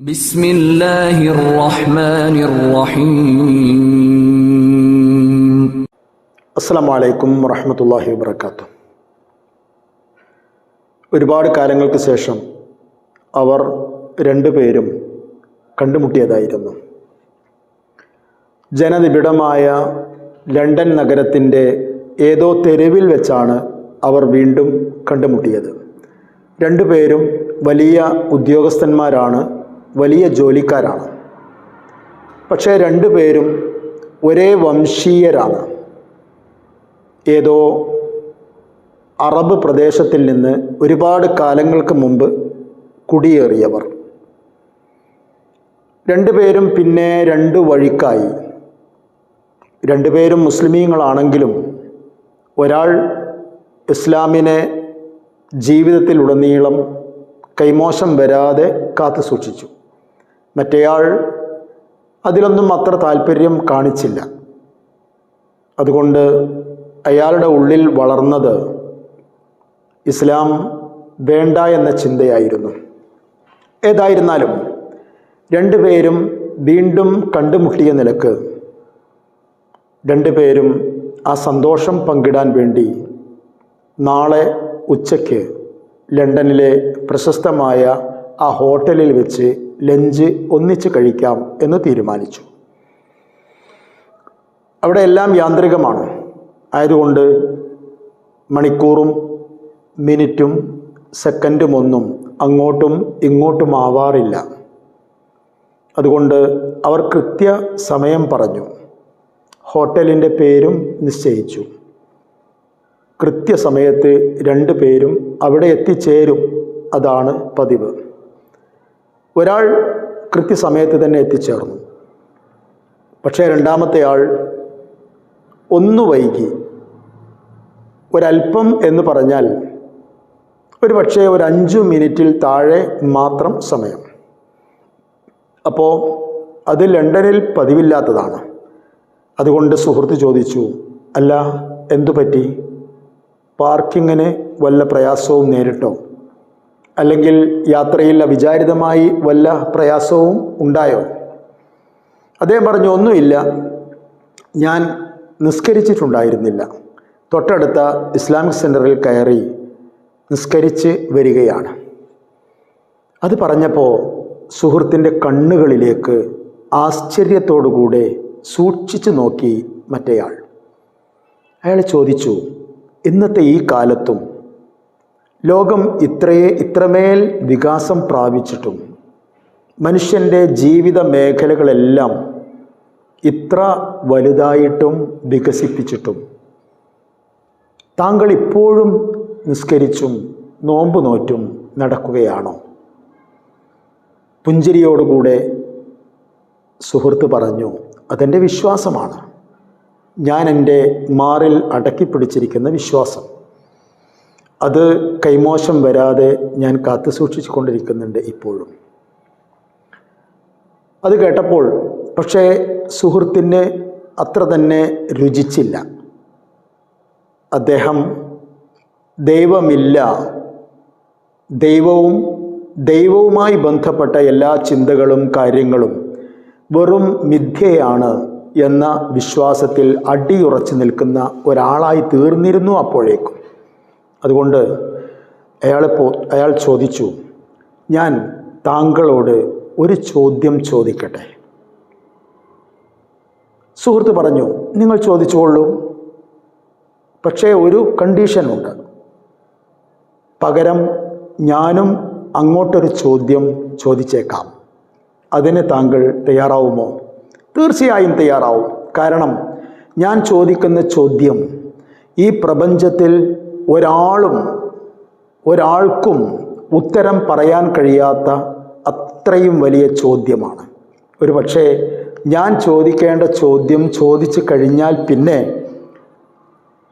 بسم الله الرحمن الرحيم അസ്സാം വലൈക്കും വറഹമത്തല്ലാഹി വബർക്കാത്തു ഒരുപാട് കാലങ്ങൾക്ക് ശേഷം അവർ രണ്ടുപേരും കണ്ടുമുട്ടിയതായിരുന്നു ജനനിബിഡമായ ലണ്ടൻ നഗരത്തിൻ്റെ ഏതോ തെരുവിൽ വെച്ചാണ് അവർ വീണ്ടും കണ്ടുമുട്ടിയത് രണ്ടുപേരും വലിയ ഉദ്യോഗസ്ഥന്മാരാണ് വലിയ ജോലിക്കാരാണ്. പക്ഷേ രണ്ടുപേരും ഒരേ വംശീയരാണ്. ഏതോ അറബ് പ്രദേശത്തിൽ നിന്ന് ഒരുപാട് കാലങ്ങൾക്ക് മുമ്പ് കുടിയേറിയവർ. രണ്ടുപേരും പിന്നെ രണ്ട് വഴിക്കായി. രണ്ടുപേരും മുസ്ലിമീങ്ങളാണെങ്കിലും ഒരാൾ ഇസ്ലാമിനെ ജീവിതത്തിലുടനീളം കൈമോശം വരാതെ കാത്തു സൂക്ഷിച്ചു മറ്റേയാൾ അതിലൊന്നും അത്ര താല്പര്യം കാണിച്ചില്ല. അതുകൊണ്ട് അയാളുടെ ഉള്ളിൽ വളർന്നത് ഇസ്ലാം വേണ്ട എന്ന ചിന്തയായിരുന്നു. ഏതായിരുന്നാലും രണ്ടുപേരും വീണ്ടും കണ്ടുമുട്ടിയ നിലയ്ക്ക് രണ്ടുപേരും ആ സന്തോഷം പങ്കിടാൻ വേണ്ടി നാളെ ഉച്ചയ്ക്ക് ലണ്ടനിലെ പ്രശസ്തമായ ആ ഹോട്ടലിൽ വെച്ച് ലഞ്ച് ഒന്നിച്ച് കഴിക്കാം എന്ന് തീരുമാനിച്ചു. അവിടെ എല്ലാം യാന്ത്രികമാണ്. ആയതുകൊണ്ട് മണിക്കൂറും മിനിറ്റും സെക്കൻഡും ഒന്നും അങ്ങോട്ടും ഇങ്ങോട്ടും ആവാറില്ല. അതുകൊണ്ട് അവർ കൃത്യ സമയം പറഞ്ഞു. ഹോട്ടലിന്റെ പേരും നിശ്ചയിച്ചു. കൃത്യസമയത്ത് രണ്ടു പേരും അവിടെ എത്തിച്ചേരും. അതാണ് പതിവ്. ഒരാൾ കൃത്യസമയത്ത് തന്നെ എത്തിച്ചേർന്നു. പക്ഷേ രണ്ടാമത്തെ ആൾ ഒന്ന് വൈകി. ഒരൽപ്പം എന്ന് പറഞ്ഞാൽ ഒരു പക്ഷേ ഒരു അഞ്ച് മിനിറ്റിൽ താഴെ മാത്രം സമയം. അപ്പോൾ അത് ലണ്ടനിൽ പതിവില്ലാത്തതാണ്. അതുകൊണ്ട് സുഹൃത്ത് ചോദിച്ചു അല്ല എന്തു പറ്റി? പാർക്കിങ്ങിന് വല്ല പ്രയാസവും നേരിട്ടോ? അല്ലെങ്കിൽ യാത്രയിൽ അവിചാരിതമായി വല്ല പ്രയാസവും ഉണ്ടായോ? അദ്ദേഹം പറഞ്ഞു ഒന്നുമില്ല. ഞാൻ നിസ്കരിച്ചിട്ടുണ്ടായിരുന്നില്ല. തൊട്ടടുത്ത ഇസ്ലാമിക് സെന്ററിൽ കയറി നിസ്കരിച്ച് വരികയാണ്. അത് പറഞ്ഞപ്പോൾ സുഹൃത്തിന്റെ കണ്ണുകളിലേക്ക് ആശ്ചര്യത്തോടുകൂടെ സൂക്ഷിച്ചു നോക്കി മറ്റേയാൾ. അയാൾ ചോദിച്ചു ഇന്നത്തെ ഈ കാലത്തും ലോകം ഇത്രയേ ഇത്രമേൽ വികാസം പ്രാപിച്ചിട്ടും മനുഷ്യന്റെ ജീവിത മേഖലകളെല്ലാം ഇത്ര വലുതായിട്ടും വികസിപ്പിച്ചിട്ടും താങ്കൾ ഇപ്പോഴും നിസ്കരിച്ചും നോമ്പ് നോറ്റും നടക്കുകയാണോ? പുഞ്ചിരിയോടുകൂടെ സുഹൃത്ത് പറഞ്ഞു അതെന്റെ വിശ്വാസമാണ്. ഞാൻ എന്റെ മാറിൽ അടക്കി പിടിച്ചിരിക്കുന്ന വിശ്വാസം. അത് കൈമോശം വരാതെ ഞാൻ കാത്തു സൂക്ഷിച്ചു കൊണ്ടിരിക്കുന്നുണ്ട് ഇപ്പോഴും. അത് കേട്ടപ്പോൾ പക്ഷേ സുഹൃത്തിന് അത്ര തന്നെ രുചിച്ചില്ല. അദ്ദേഹം ദൈവമില്ല. ദൈവവും ദൈവവുമായി ബന്ധപ്പെട്ട എല്ലാ ചിന്തകളും കാര്യങ്ങളും വെറും മിഥ്യയാണ് എന്ന വിശ്വാസത്തിൽ അടിയുറച്ചു നിൽക്കുന്ന ഒരാളായി തീർന്നിരുന്നു അപ്പോഴേക്കും. അതുകൊണ്ട് അയാളെ പോ അയാൾ ചോദിച്ചു ഞാൻ താങ്കളോട് ഒരു ചോദ്യം ചോദിക്കട്ടെ? സുഹൃത്ത് പറഞ്ഞു നിങ്ങൾ ചോദിച്ചുകൊള്ളൂ പക്ഷേ ഒരു കണ്ടീഷനുണ്ട് പകരം ഞാനും അങ്ങോട്ടൊരു ചോദ്യം ചോദിച്ചേക്കാം. അതിന് താങ്കൾ തയ്യാറാവുമോ? തീർച്ചയായും തയ്യാറാവും. കാരണം ഞാൻ ചോദിക്കുന്ന ചോദ്യം ഈ പ്രപഞ്ചത്തിൽ ഒരാളും ഒരാൾക്കും ഉത്തരം പറയാൻ കഴിയാത്ത അത്രയും വലിയ ചോദ്യമാണ്. ഒരു പക്ഷേ ഞാൻ ചോദിക്കേണ്ട ചോദ്യം ചോദിച്ചു കഴിഞ്ഞാൽ പിന്നെ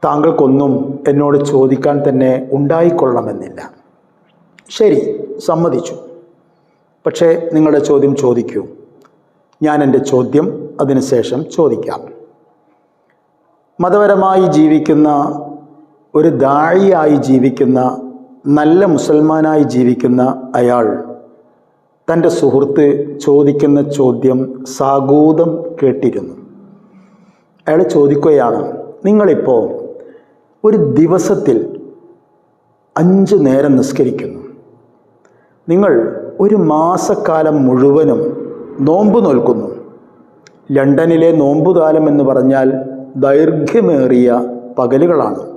താങ്കൾക്കൊന്നും എന്നോട് ചോദിക്കാൻ തന്നെ ഉണ്ടായിക്കൊള്ളണമെന്നില്ല. ശരി സമ്മതിച്ചു. പക്ഷേ നിങ്ങളുടെ ചോദ്യം ചോദിക്കൂ. ഞാൻ എന്റെ ചോദ്യം അതിനുശേഷം ചോദിക്കാം. മതപരമായി ജീവിക്കുന്ന ഒരു ദാഴിയായി ജീവിക്കുന്ന നല്ല മുസൽമാനായി ജീവിക്കുന്ന അയാൾ തന്റെ സുഹൃത്ത് ചോദിക്കുന്ന ചോദ്യം സാഗൂതം കേട്ടിരുന്നു. അയാൾ ചോദിക്കുകയാണ് നിങ്ങളിപ്പോൾ ഒരു ദിവസത്തിൽ അഞ്ച് നേരം നിസ്കരിക്കുന്നു. നിങ്ങൾ ഒരു മാസക്കാലം മുഴുവനും നോമ്പ് നോൽക്കുന്നു. ലണ്ടനിലെ നോമ്പുകാലം എന്ന് പറഞ്ഞാൽ ദൈർഘ്യമേറിയ പകലുകളാണ്.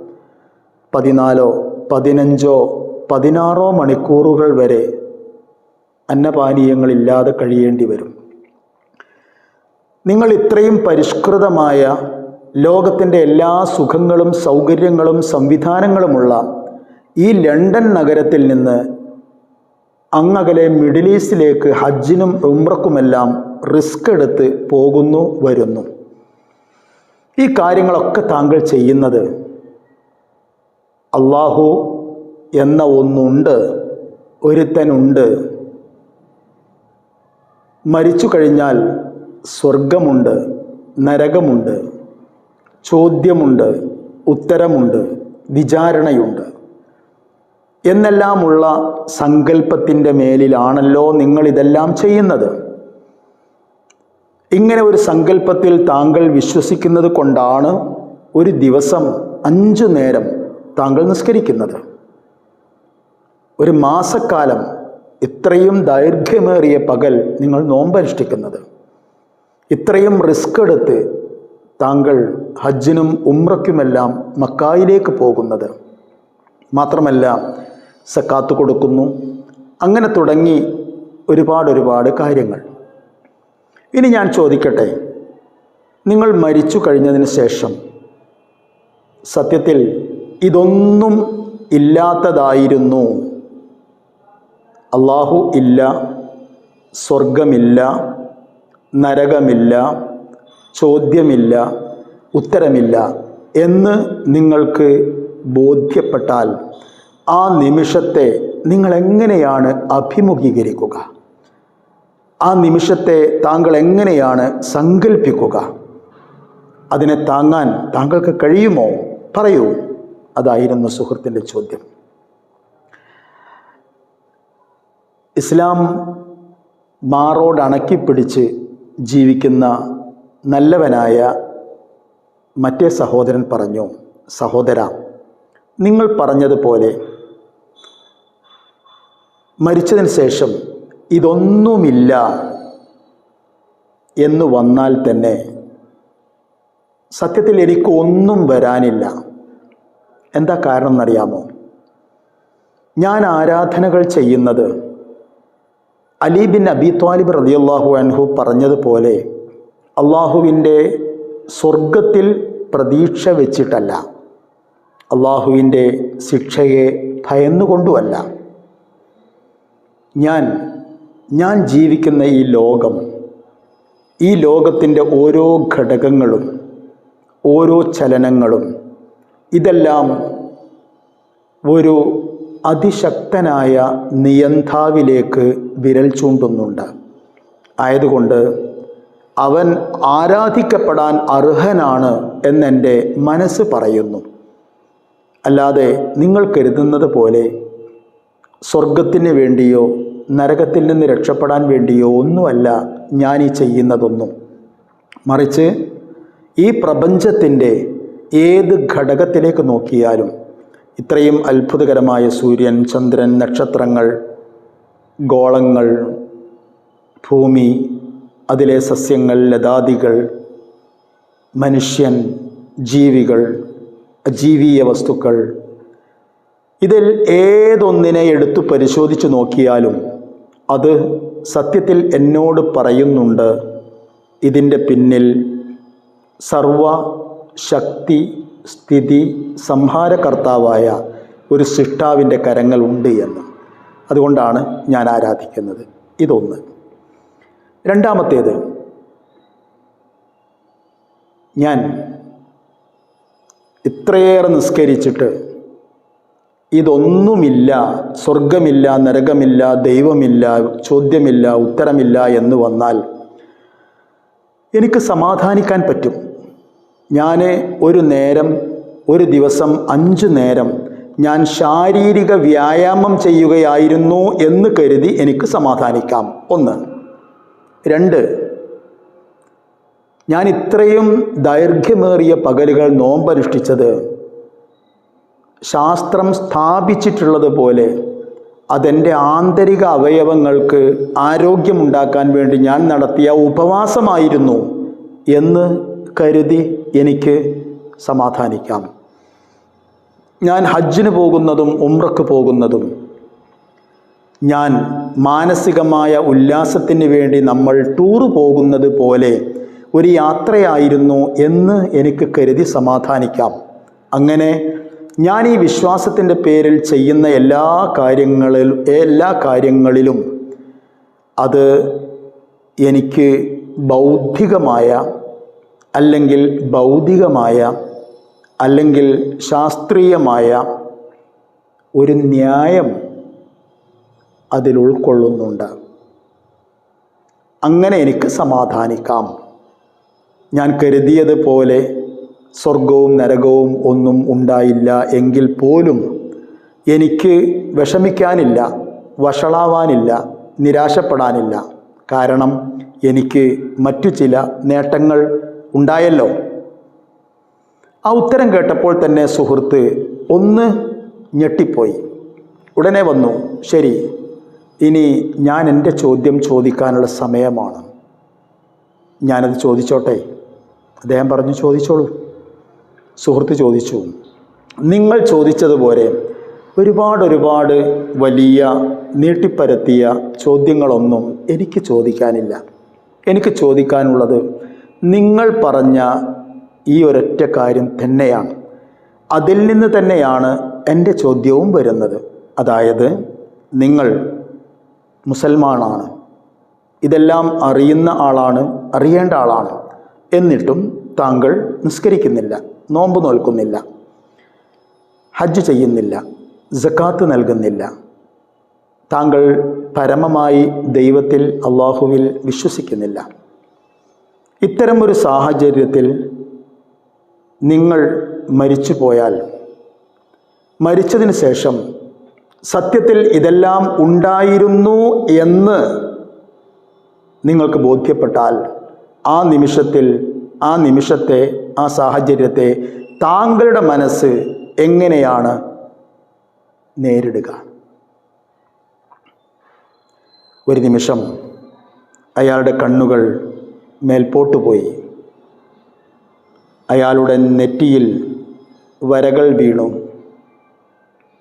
പതിനാലോ പതിനഞ്ചോ പതിനാറോ മണിക്കൂറുകൾ വരെ അന്നപാനീയങ്ങളില്ലാതെ കഴിയേണ്ടി വരും. നിങ്ങൾ ഇത്രയും പരിഷ്കൃതമായ ലോകത്തിന്റെ എല്ലാ സുഖങ്ങളും സൗകര്യങ്ങളും സംവിധാനങ്ങളുമുള്ള ഈ ലണ്ടൻ നഗരത്തിൽ നിന്ന് അങ്ങകലെ മിഡിൽ ഈസ്റ്റിലേക്ക് ഹജ്ജിനും ഉംറക്കുമെല്ലാം റിസ്ക് എടുത്ത് പോകുന്നു വരുന്നു. ഈ കാര്യങ്ങളൊക്കെ താങ്കൾ ചെയ്യുന്നത് അള്ളാഹു എന്ന ഒന്നുണ്ട് ഒരുത്തനുണ്ട്. മരിച്ചു കഴിഞ്ഞാൽ സ്വർഗമുണ്ട് നരകമുണ്ട് ചോദ്യമുണ്ട് ഉത്തരമുണ്ട് വിചാരണയുണ്ട്. എന്നെല്ലാമുള്ള സങ്കല്പത്തിന്റെ മേലിലാണല്ലോ നിങ്ങൾ ഇതെല്ലാം ചെയ്യുന്നത്. ഇങ്ങനെ ഒരു സങ്കല്പത്തിൽ താങ്കൾ വിശ്വസിക്കുന്നത് കൊണ്ടാണ് ഒരു ദിവസം അഞ്ചു നേരം താങ്കൾ നിസ്കരിക്കുന്നത്. ഒരു മാസക്കാലം ഇത്രയും ദൈർഘ്യമേറിയ പകൽ നിങ്ങൾ നോമ്പനുഷ്ഠിക്കുന്നത്. ഇത്രയും റിസ്ക് എടുത്ത് താങ്കൾ ഹജ്ജിനും ഉമ്രയ്ക്കുമെല്ലാം മക്കായിലേക്ക് പോകുന്നത്. മാത്രമല്ല സക്കാത്ത് കൊടുക്കുന്നു. അങ്ങനെ തുടങ്ങി ഒരുപാട് ഒരുപാട് കാര്യങ്ങൾ. ഇനി ഞാൻ ചോദിക്കട്ടെ നിങ്ങൾ മരിച്ചു കഴിഞ്ഞതിന് ശേഷം സത്യത്തിൽ ഇതൊന്നും ഇല്ലാത്തതായിരുന്നു. അള്ളാഹു ഇല്ല സ്വർഗമില്ല നരകമില്ല ചോദ്യമില്ല ഉത്തരമില്ല എന്ന് നിങ്ങൾക്ക് ബോധ്യപ്പെട്ടാൽ ആ നിമിഷത്തെ നിങ്ങൾ എങ്ങനെയാണ് അഭിമുഖീകരിക്കുക? ആ നിമിഷത്തെ താങ്കൾ എങ്ങനെയാണ് സങ്കല്പിക്കുക അതിനെ താങ്ങാൻ താങ്കൾക്ക് കഴിയുമോ? പറയൂ. അതായിരുന്നു സുഹൃത്തിന്റെ ചോദ്യം. ഇസ്ലാം മാറോടണക്കിപ്പിടിച്ച് ജീവിക്കുന്ന നല്ലവനായ മറ്റേ സഹോദരൻ പറഞ്ഞു സഹോദര നിങ്ങൾ പറഞ്ഞതുപോലെ മരിച്ചതിന് ശേഷം ഇതൊന്നുമില്ല എന്ന് വന്നാൽ തന്നെ സത്യത്തിൽ എനിക്ക് ഒന്നും വരാനില്ല. എന്താ കാരണം എന്നറിയാമോ ഞാൻ ആരാധനകൾ ചെയ്യുന്നത് അലി ബിൻ അബി ത്വാലിബ് റളിയല്ലാഹു അൻഹു പറഞ്ഞതുപോലെ അള്ളാഹുവിന്റെ സ്വർഗത്തിൽ പ്രതീക്ഷ വെച്ചിട്ടല്ല. അള്ളാഹുവിന്റെ ശിക്ഷയെ ഭയന്നുകൊണ്ടുമല്ല. ഞാൻ ഞാൻ ജീവിക്കുന്ന ഈ ലോകം ഈ ലോകത്തിന്റെ ഓരോ ഘടകങ്ങളും ഓരോ ചലനങ്ങളും ഇതെല്ലാം ഒരു അതിശക്തനായ നിയന്താവിലേക്ക് വിരൽ ചൂണ്ടുന്നുണ്ട്. ആയതുകൊണ്ട് അവൻ ആരാധിക്കപ്പെടാൻ അർഹനാണ് എന്നെന്റെ മനസ്സ് പറയുന്നു. അല്ലാതെ നിങ്ങൾ കരുതുന്നത് പോലെ സ്വർഗത്തിന് വേണ്ടിയോ നരകത്തിൽ നിന്ന് രക്ഷപ്പെടാൻ വേണ്ടിയോ ഒന്നുമല്ല ഞാൻ ഈ ചെയ്യുന്നതൊന്നും. മറിച്ച് ഈ പ്രപഞ്ചത്തിന്റെ ഏത് ഘടകത്തിലേക്ക് നോക്കിയാലും ഇത്രയും അത്ഭുതകരമായ സൂര്യൻ ചന്ദ്രൻ നക്ഷത്രങ്ങൾ ഗോളങ്ങൾ ഭൂമി അതിലെ സസ്യങ്ങൾ ലതാദികൾ മനുഷ്യൻ ജീവികൾ അജീവീയ വസ്തുക്കൾ. ഇതിൽ ഏതൊന്നിനെ എടുത്തു പരിശോധിച്ച് നോക്കിയാലും അത് സത്യത്തിൽ എന്നോട് പറയുന്നുണ്ട്. ഇതിന്റെ പിന്നിൽ സർവ ശക്തി സ്ഥിതി സംഹാരകർത്താവായ ഒരു സൃഷ്ടാവിന്റെ കരങ്ങളുണ്ട് എന്ന്. അതുകൊണ്ടാണ് ഞാൻ ആരാധിക്കുന്നത്. ഇതൊന്ന്. രണ്ടാമത്തേത് ഞാൻ ഇത്രയേറെ നിസ്കരിച്ചിട്ട് ഇതൊന്നുമില്ല സ്വർഗമില്ല നരകമില്ല ദൈവമില്ല ചോദ്യമില്ല ഉത്തരമില്ല എന്ന് വന്നാൽ എനിക്ക് സമാധാനിക്കാൻ പറ്റും. ഞാൻ ഒരു നേരം ഒരു ദിവസം അഞ്ച് നേരം ഞാൻ ശാരീരിക വ്യായാമം ചെയ്യുകയായിരുന്നു എന്ന് കരുതി എനിക്ക് സമാധാനിക്കാം. ഒന്ന്. രണ്ട്. ഞാൻ ഇത്രയും ദൈർഘ്യമേറിയ പകലുകൾ നോമ്പനുഷ്ഠിച്ചത് ശാസ്ത്രം സ്ഥാപിച്ചിട്ടുള്ളത് പോലെ അതെന്റെ ആന്തരിക അവയവങ്ങൾക്ക് ആരോഗ്യമുണ്ടാക്കാൻ വേണ്ടി ഞാൻ നടത്തിയ ഉപവാസമായിരുന്നു എന്ന് കരുതി എനിക്ക് സമാധാനിക്കാം. ഞാൻ ഹജ്ജിന് പോകുന്നതും ഉമ്രക്ക് പോകുന്നതും ഞാൻ മാനസികമായ ഉല്ലാസത്തിന് വേണ്ടി നമ്മൾ ടൂറ് പോകുന്നത് പോലെ ഒരു യാത്രയായിരുന്നു എന്ന് എനിക്ക് കരുതി സമാധാനിക്കാം. അങ്ങനെ ഞാൻ ഈ വിശ്വാസത്തിന്റെ പേരിൽ ചെയ്യുന്ന എല്ലാ കാര്യങ്ങളിൽ എല്ലാ കാര്യങ്ങളിലും അത് എനിക്ക് ബൗദ്ധികമായ അല്ലെങ്കിൽ ഭൗതികമായ അല്ലെങ്കിൽ ശാസ്ത്രീയമായ ഒരു ന്യായം അതിൽ ഉൾക്കൊള്ളുന്നുണ്ട്. അങ്ങനെ എനിക്ക് സമാധാനിക്കാം. ഞാൻ കരുതിയതുപോലെ സ്വർഗവും നരകവും ഒന്നും ഉണ്ടായില്ല എങ്കിൽ പോലും എനിക്ക് വിഷമിക്കാനില്ല വഷളാവാനില്ല നിരാശപ്പെടാനില്ല. കാരണം എനിക്ക് മറ്റു ചില നേട്ടങ്ങൾ ഉണ്ടായല്ലോ. ആ ഉത്തരം കേട്ടപ്പോൾ തന്നെ സുഹൃത്ത് ഒന്ന് ഞെട്ടിപ്പോയി. ഉടനെ വന്നു ശരി ഇനി ഞാൻ എന്റെ ചോദ്യം ചോദിക്കാനുള്ള സമയമാണ്. ഞാനത് ചോദിച്ചോട്ടെ? അദ്ദേഹം പറഞ്ഞു ചോദിച്ചോളൂ. സുഹൃത്ത് ചോദിച്ചു നിങ്ങൾ ചോദിച്ചതുപോലെ ഒരുപാട് ഒരുപാട് വലിയ നീട്ടിപ്പരത്തിയ ചോദ്യങ്ങളൊന്നും എനിക്ക് ചോദിക്കാനില്ല. എനിക്ക് ചോദിക്കാനുള്ളത് നിങ്ങൾ പറഞ്ഞ ഈ ഒരൊറ്റ കാര്യം തന്നെയാണ്. അതിൽ നിന്ന് തന്നെയാണ് എന്റെ ചോദ്യവും വരുന്നത്. അതായത് നിങ്ങൾ മുസൽമാനാണ്. ഇതെല്ലാം അറിയുന്ന ആളാണ് അറിയേണ്ട ആളാണ് എന്നിട്ടും താങ്കൾ നിസ്കരിക്കുന്നില്ല നോമ്പ് നോൽക്കുന്നില്ല ഹജ്ജ് ചെയ്യുന്നില്ല ജക്കാത്ത് നൽകുന്നില്ല. താങ്കൾ പരമമായി ദൈവത്തിൽ അള്ളാഹുവിൽ വിശ്വസിക്കുന്നില്ല. ഇത്തരം ഒരു സാഹചര്യത്തിൽ നിങ്ങൾ മരിച്ചു പോയാൽ മരിച്ചതിന് ശേഷം സത്യത്തിൽ ഇതെല്ലാം ഉണ്ടായിരുന്നു എന്ന് നിങ്ങൾക്ക് ബോധ്യപ്പെട്ടാൽ ആ നിമിഷത്തിൽ ആ നിമിഷത്തെ ആ സാഹചര്യത്തെ താങ്കളുടെ മനസ്സ് എങ്ങനെയാണ് നേരിടുക? ഒരു നിമിഷം അയാളുടെ കണ്ണുകൾ മേൽപോട്ട് പോയി. അയാളുടെ നെറ്റിയിൽ വരകൾ വീണു.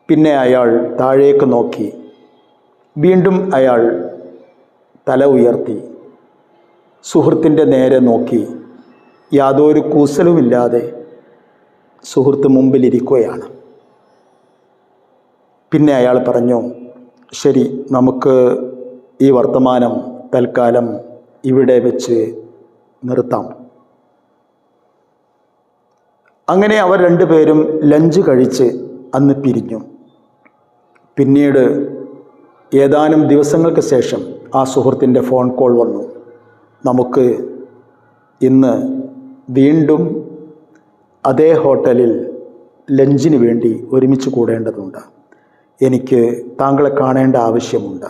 പിന്നെ അയാൾ താഴേക്ക് നോക്കി. വീണ്ടും അയാൾ തല ഉയർത്തി. സുഹൃത്തിന്റെ നേരെ നോക്കി. യാതൊരു കൂസലുമില്ലാതെ സുഹൃത്ത് മുമ്പിലിരിക്കുകയാണ്. പിന്നെ അയാൾ പറഞ്ഞു ശരി നമുക്ക് ഈ വർത്തമാനം തൽക്കാലം ഇവിടെ വെച്ച് നിർത്താം. അങ്ങനെ അവർ രണ്ടുപേരും ലഞ്ച് കഴിച്ച് അന്ന് പിരിഞ്ഞു. പിന്നീട് ഏതാനും ദിവസങ്ങൾക്ക് ശേഷം ആ സുഹൃത്തിന്റെ ഫോൺ കോൾ വന്നു. നമുക്ക് ഇന്ന് വീണ്ടും അതേ ഹോട്ടലിൽ ലഞ്ചിന് വേണ്ടി ഒരുമിച്ച് കൂടേണ്ടതുണ്ട്. എനിക്ക് താങ്കളെ കാണേണ്ട ആവശ്യമുണ്ട്.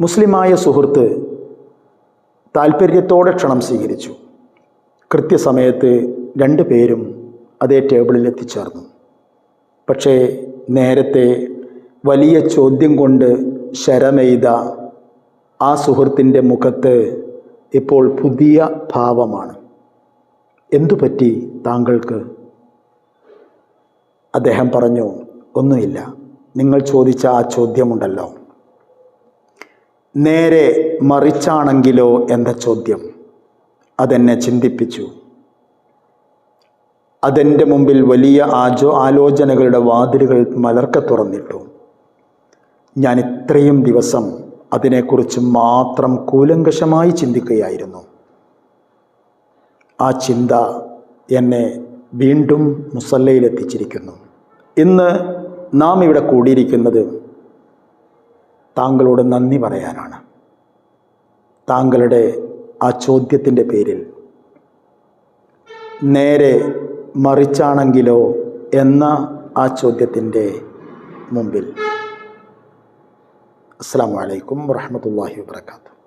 മുസ്ലിമായ സുഹൃത്ത് താല്പര്യത്തോടെ ക്ഷണം സ്വീകരിച്ചു. കൃത്യസമയത്ത് രണ്ടു പേരും അതേ ടേബിളിൽ എത്തിച്ചേർന്നു. പക്ഷേ നേരത്തെ വലിയ ചോദ്യം കൊണ്ട് ശരമെയ്ത ആ സുഹൃത്തിന്റെ മുഖത്ത് ഇപ്പോൾ പുതിയ ഭാവമാണ്. എന്തു പറ്റി താങ്കൾക്ക്? അദ്ദേഹം പറഞ്ഞു ഒന്നുമില്ല. നിങ്ങൾ ചോദിച്ച ആ ചോദ്യമുണ്ടല്ലോ. നേരെ മറിച്ചാണെങ്കിലോ എന്ന ചോദ്യം. അതെന്നെ ചിന്തിപ്പിച്ചു. അതെന്റെ മുമ്പിൽ വലിയ ആചോ ആലോചനകളുടെ വാതിലുകൾ മലർക്ക തുറന്നിട്ടു. ഞാൻ ഇത്രയും ദിവസം അതിനെക്കുറിച്ച് മാത്രം കൂലങ്കഷമായി ചിന്തിക്കുകയായിരുന്നു. ആ ചിന്ത എന്നെ വീണ്ടും മുസല്ലയിലെത്തിച്ചിരിക്കുന്നു. ഇന്ന് നാം ഇവിടെ കൂടിയിരിക്കുന്നത് താങ്കളോട് നന്ദി പറയാനാണ്. താങ്കളുടെ ആ ചോദ്യത്തിന്റെ പേരിൽ. നേരെ മറിച്ചാണെങ്കിലോ എന്ന ആ ചോദ്യത്തിന്റെ മുമ്പിൽ. അസ്സാം വലൈക്കും വാഹമത്തല്ലാഹി വാത്തു